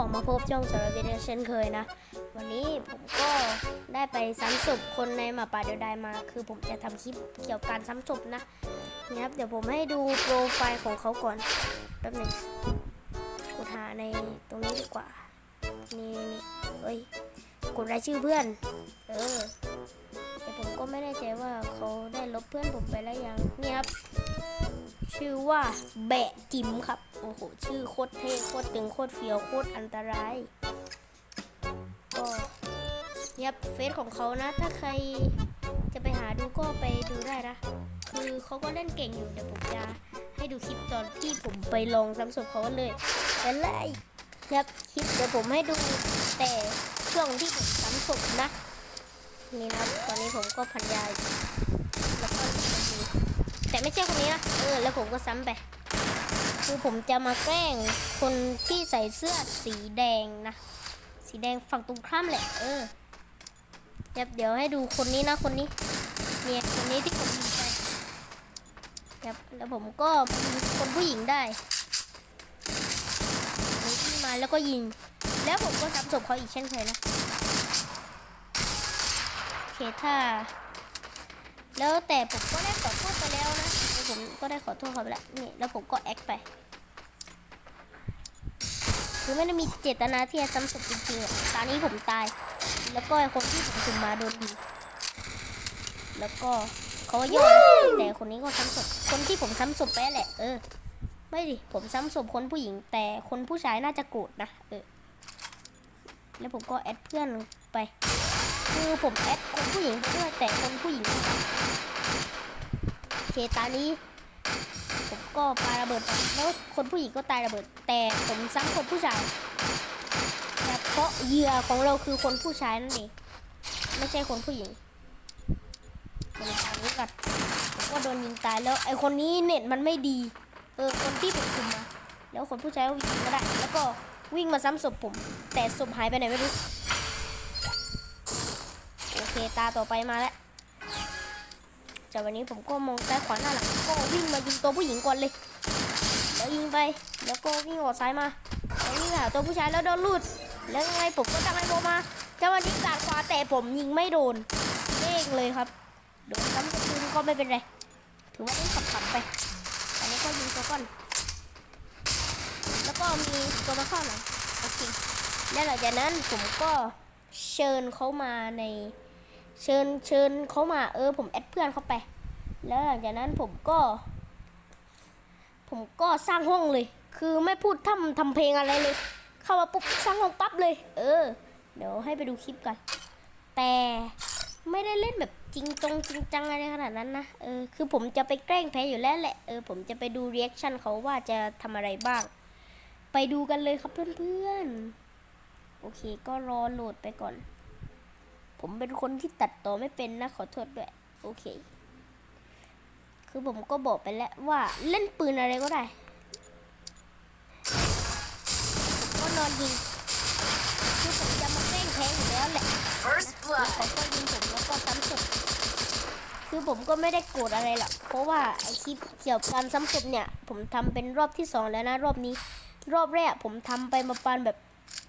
ออกมาพบช่องสารวิทย์เช่นเคยนะ วันนี้ผมก็ได้ไปซ้ำศพคนในหมาป่าเดียวดายมา คือผมจะทำคลิปเกี่ยวกับการซ้ำศพนะนะครับเดี๋ยวผมให้ดูโปรไฟล์ของเขาก่อนแป๊บหนึงกูหาในตรงนี้ดีกว่า นี่นี่นเอ้ยกดรายชื่อเพื่อน เออ แต่ผมก็ไม่แน่ใจว่าเขาได้ลบเพื่อนผมไปแล้วยังเนี่ยครับ ชื่อว่าแบะจิมครับ โอ้โห ชื่อโคตรเท่โคตรตึงโคตรเฟี้ยวโคตรอันตรายก็เนี่ยเฟซของเขานะ ถ้าใครจะไปหาดูก็ไปดูได้นะ คือเขาก็เล่นเก่งอยู่เดี๋ยวผมจะให้ดูคลิปตอนที่ผมไปลองซ้ำศพเขาเลยแต่เลยเนี่ยคลิปเดี๋ยวผมให้ดูแต่ช่วงที่ผมซ้ำศพนะ นี่นะตอนนี้ผมก็พันยายแล้วก็มี แต่ไม่ใช่คนนี้นะเออแล้วผมก็ซ้ำไป คือผมจะมาแกล้งคนที่ใส่เสื้อสีแดงนะ สีแดงฝั่งตรงข้ามแหละเออเดี๋ยวเดี๋ยวให้ดูคนนี้นะคนนี้เนี่ยคนนี้ที่ผมยิงไปครับแล้วผมก็ยิงคนผู้หญิงได้นี่ที่มาแล้วก็ยิง แล้วผมก็ซ้ำศพเขาอีกเช่นเคยนะโอเคถ้า แล้วแต่ผมก็ได้ขอโทษไปแล้วนะแล้วผมก็ได้ขอโทษเขาไปแล้วนี่แล้วผมก็แอคไปคือไม่ได้มีเจตนาที่จะซ้ำศพจริงๆอะตอนนี้ผมตาย แล้วก็ไอ้คนที่ผมสุ่มมาโดนยิงแล้วก็เขาโยนแต่คนนี้ก็ซ้ำศพคนที่ผมซ้ำศพไปแหละ เออ ไม่ดิผมซ้ำศพคนผู้หญิง แต่คนผู้ชายน่าจะโกรธนะเออแล้วผมก็แอดเพื่อนไป คือผมแอด คนผู้หญิงไปด้วยแต่คนผู้หญิงโอเคตานี้ ผมก็ปาระเบิดไปแล้วคนผู้หญิงก็ตายระเบิด แต่ผมซ้ำคนผู้ชายแต่เพราะเหยื่อของเราคือคนผู้ชายนั่นเองไม่ใช่คนผู้หญิงมาดูทางนี้ก่อนผมก็โดนยิงตายแล้วไอคนนี้เน็ตมันไม่ดี เออคนที่ผมคุมมา แล้วคนผู้ชายก็วิ่งมาได้ แล้วก็วิ่งมาซ้ำศพผม แต่ศพหายไปไหนไม่รู้ ตาต่อไปมาแล้วจากวันนี้ผมก็มองซ้ายขวาหน้าหลังก็วิ่งมายิงตัวผู้หญิงก่อนเลยแล้วยิงไปแล้วก็วิ่งออกซ้ายมาแล้ววิ่งหาตัวผู้ชายแล้วโดนลูดแล้วยังไงผมก็ตั้งไอโบมาจังหวะนี้กาดขวาแต่ผมยิงไม่โดนเด้งเลยครับโดนซ้ำสะคืนก็ไม่เป็นไรถือว่าได้ขับๆไปอันนี้ก็ยิงตัวก้อน แล้วก็มีตัวมาเข้าหลังโอเคแล้วหลังจากนั้นผมก็เชิญเขามาใน เชิญเชิญเขามาเออผมแอดเพื่อนเขาไป แล้วหลังจากนั้นผมก็ ผมก็สร้างห้องเลย คือไม่พูดทำทำเพลงอะไรเลย เข้ามาปุ๊บสร้างห้องปั๊บเลย เออ เดี๋ยวให้ไปดูคลิปกัน แต่ไม่ได้เล่นแบบจริงจงจริงจังอะไรขนาดนั้นนะ เออ คือผมจะไปแกล้งแพ้อยู่แล้วแหละ เออ ผมจะไปดูเรีแอคชั่นเขาว่าจะทำอะไรบ้าง ไปดูกันเลยครับเพื่อนๆ โอเค ก็รอโหลดไปก่อน ผมเป็นคนที่ตัดต่อไม่เป็นนะ ขอโทษด้วย โอเค คือผมก็บอกไปแล้วว่าเล่นปืนอะไรก็ได้ผมก็นอนยิงคือผมจะมาแกล้งแพ้อยู่แล้วแหละ First แล้ว blood. เขาก็ยิงผมแล้วก็ซ้ำศพคือผมก็ไม่ได้โกรธอะไรหรอกเพราะว่าไอคลิปเกี่ยวกับการซ้ำศพเนี่ย ผมทำเป็นรอบที่สองแล้วนะ รอบนี้ รอบแรกผมทำไปประมาณแบบ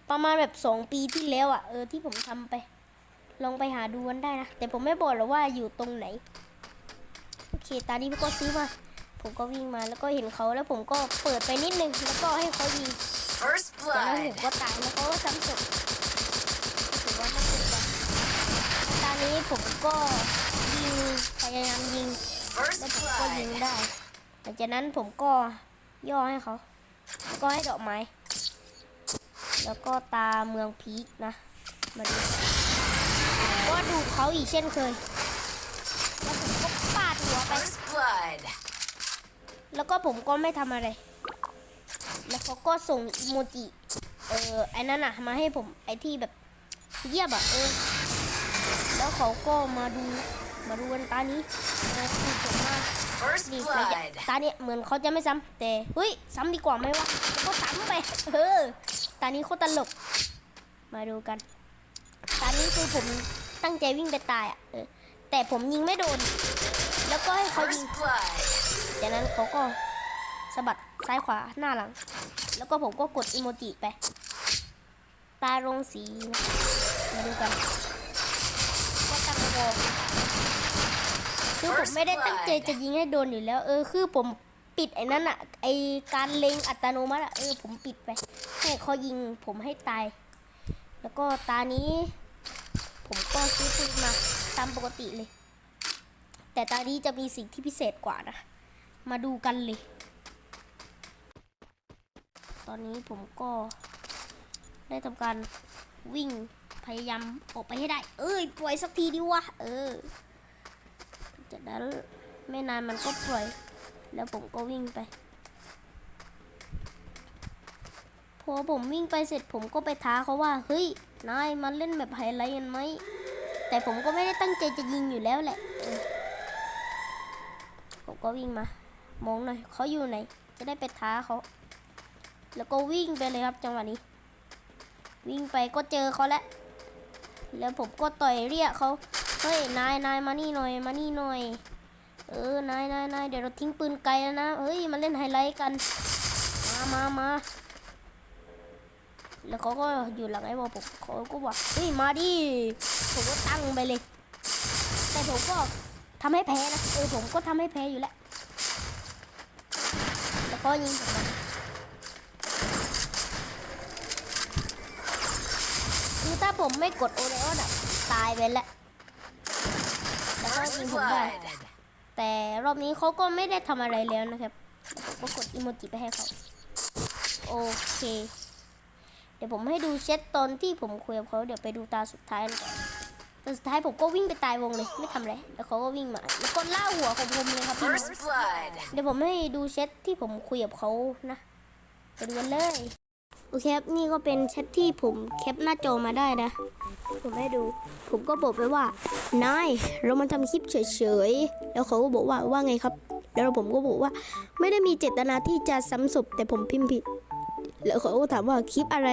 ประมาณแบบสองปีที่แล้วอะ่ะเออที่ผมทำไป ลองไปหาดูกันได้นะ แต่ผมไม่บอกหรอกว่าอยู่ตรงไหน โอเคตอนนี้ผมก็ซื้อมา ผมก็วิ่งมาแล้วก็เห็นเขาแล้วผมก็เปิดไปนิดนึง แล้วก็ให้เขายิง First จากนั้นผ blood. มก็ตายแล้วเขาก็ซ้ำศพถือว่าไม่เป็นไรตอนนี้ผมก็ยิงพยายามยิง First แล้วผมก็ยิง blood. ได้หลังจากนั้นผมก็ย่อให้เขาแล้วก็ให้ดอกไม้ แล้วก็ตาเมืองพีคนะ มาดู ก็ดูเขาอีกเช่นเคย แล้วผมก็ปาดหัวไป First blood. แล้วก็ผมก็ไม่ทำอะไร แล้วเขาก็ส่งอีโมจิ เออไอ้นั่นอะมาให้ผมไอ้ที่แบบเยียบอะเออ แล้วเขาก็มาดูมาดูกันตานี้เออคือผมมา First นี่ระยะ blood. ตาเนี้ยเหมือนเขาจะไม่ซ้ำแต่เฮ้ยซ้ำดีกว่าไหมวะแล้วก็ซ้ำไปเออตานี้โคตรตลก มาดูกัน ตานี้คือผม ตั้งใจวิ่งไปตายอะเออแต่ผมยิงไม่โดน แล้วก็ให้เขายิง First blood. จากนั้นเขาก็สะบัดซ้ายขวาหน้าหลัง แล้วก็ผมก็กดอีโมจิไป ตาลงสีนะมาดูกันว่าตั้งวงคือผมไม่ได้ตั้งใจจะยิงให้โดนอยู่แล้ว เออ คือผมปิดไอ้นั่นอะไอการเล็งอัตโนมัติอะเออผมปิดไปให้เขายิงผมให้ตาย แล้วก็ตานี้ ผมก็ซื้อปืนมาตามปกติเลย แต่ตานี้จะมีสิ่งที่พิเศษกว่านะ มาดูกันเลย ตอนนี้ผมก็ได้ทำการวิ่งพยายามออกไปให้ได้ เอ้ย ปล่อยสักทีดิวะ เออ จากนั้นไม่นานมันก็ปล่อย แล้วผมก็วิ่งไป พ อผมวิ่งไปเสร็จผมก็ไปท้าเขาว่า เฮ้ย นายมาเล่นแบบไฮไลท์กันไหม แต่ผมก็ไม่ได้ตั้งใจจะยิงอยู่แล้วแหละ ผมก็วิ่งมา มองหน่อยเขาอยู่ไหน จะได้ไปท้าเขา แล้วก็วิ่งไปเลยครับจังหวะนี้ วิ่งไปก็เจอเขาแล้ว แล้วผมก็ต่อยเรียกเขา เฮ้ย นายนายมานี่หน่อย มานี่หน่อย เออ นายนายนายเดี๋ยวเราทิ้งปืนไกลแล้วนะ เฮ้ย มาเล่นไฮไลท์กัน มามามา แล้วเขาก็อยู่หลังไอ้บอผมเขาก็บอกเฮ้ยมาดิผมก็ตั้งไปเลย แต่ผมก็ทำให้แพ้นะเออผมก็ทำให้แพ้อยู่แล้วแล้วก็ยิงผมมาคือถ้าผมไม่กดโอเรโอน่ะตายไปแล้วแล้วก็ยิงผมได้แต่รอบนี้เขาก็ไม่ได้ทำอะไรแล้วนะครับผมก็กดอีโมจิไปให้เขาโอเค ดี๋ยวผมให้ดูเช็ดตอนที่ผมคุยกับเขาเดี๋ยวไปดูตาสุดท้ายกันก่อนตอนสุดท้ายผมก็วิ่งไปตายวงเลยไม่ทำอะไรแล้วเขาก็วิ่งมาแล้วก็ล่าหัวของผมเลยครับพี่น้อง First blood. เดี๋ยวผมให้ดูแชทที่ผมคุยกับเขานะไปดูกันเลยโอเคครับนี่ก็เป็นแชทที่ผมแคปหน้าจอมาได้นะ ผมให้ดู ผมก็บอกไปว่านายเรามาทำคลิปเฉยๆ แล้วเขาก็บอกว่าว่าไงครับ แล้วผมก็บอกว่า ไม่ได้มีเจตนาที่จะซ้ำศพแต่ผมพิมพ์ผิด แล้วเขาก็ถามว่าคลิปอะไร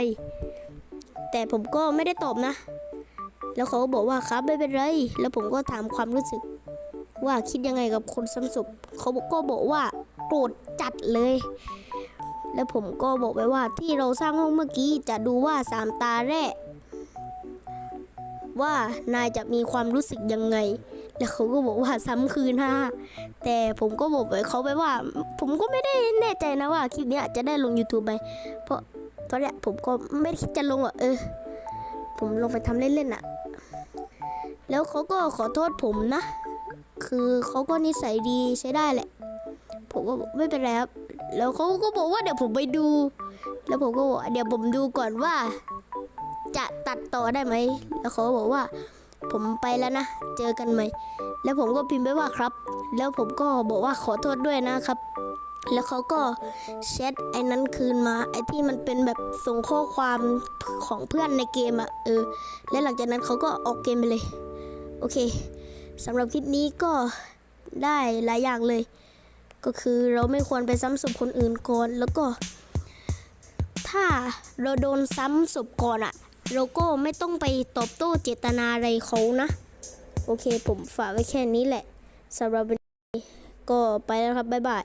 แต่ผมก็ไม่ได้ตอบนะ แล้วเขาก็บอกว่าครับไม่เป็นไร แล้วผมก็ถามความรู้สึก ว่าคิดยังไงกับคนซ้ำศพเขาก็บอกว่าโกรธจัดเลย แล้วผมก็บอกไปว่าที่เราสร้างห้องเมื่อกี้จะดูว่าสามตาแรก ว่านายจะมีความรู้สึกยังไง แล้วเขาก็บอกว่าซ้ำคืนฮะแต่ผมก็บอกไปเขาไปว่า ผมก็ไม่ได้แน่ใจนะว่าคลิปนี้จะได้ลง YouTube ไหมเพราะตอนแรกผมก็ไม่คิดจะลงอะเออ ผมลงไปทำเล่นๆอะ แล้วเขาก็ขอโทษผมนะ คือเขาก็นิสัยดีใช้ได้แหละ ผมก็ไม่เป็นไรครับ แล้วเขาก็บอกว่าเดี๋ยวผมไปดู แล้วผมก็บอกเดี๋ยวผมดูก่อนว่า จะตัดต่อได้ไหม แล้วเขาบอกว่า ผมไปแล้วนะ เจอกันไหม แล้วผมก็พิมพ์ไปว่าครับ แล้วผมก็บอกว่าขอโทษด้วยนะครับ แล้วเขาก็แชทไอ้นั้นคืนมา ไอ้ที่มันเป็นแบบส่งข้อความของเพื่อนในเกมอะเออ และหลังจากนั้นเขาก็ออกเกมไปเลย โอเคสำหรับคลิปนี้ก็ได้หลายอย่างเลย ก็คือเราไม่ควรไปซ้ำศพคนอื่นก่อน แล้วก็ ถ้าเราโดนซ้ำศพก่อนอะ เราก็ไม่ต้องไปตอบโต้เจตนาอะไรเขานะ โอเคผมฝากไว้แค่นี้แหละสำหรับวันนี้ก็ไปแล้วครับ บ๊ายบาย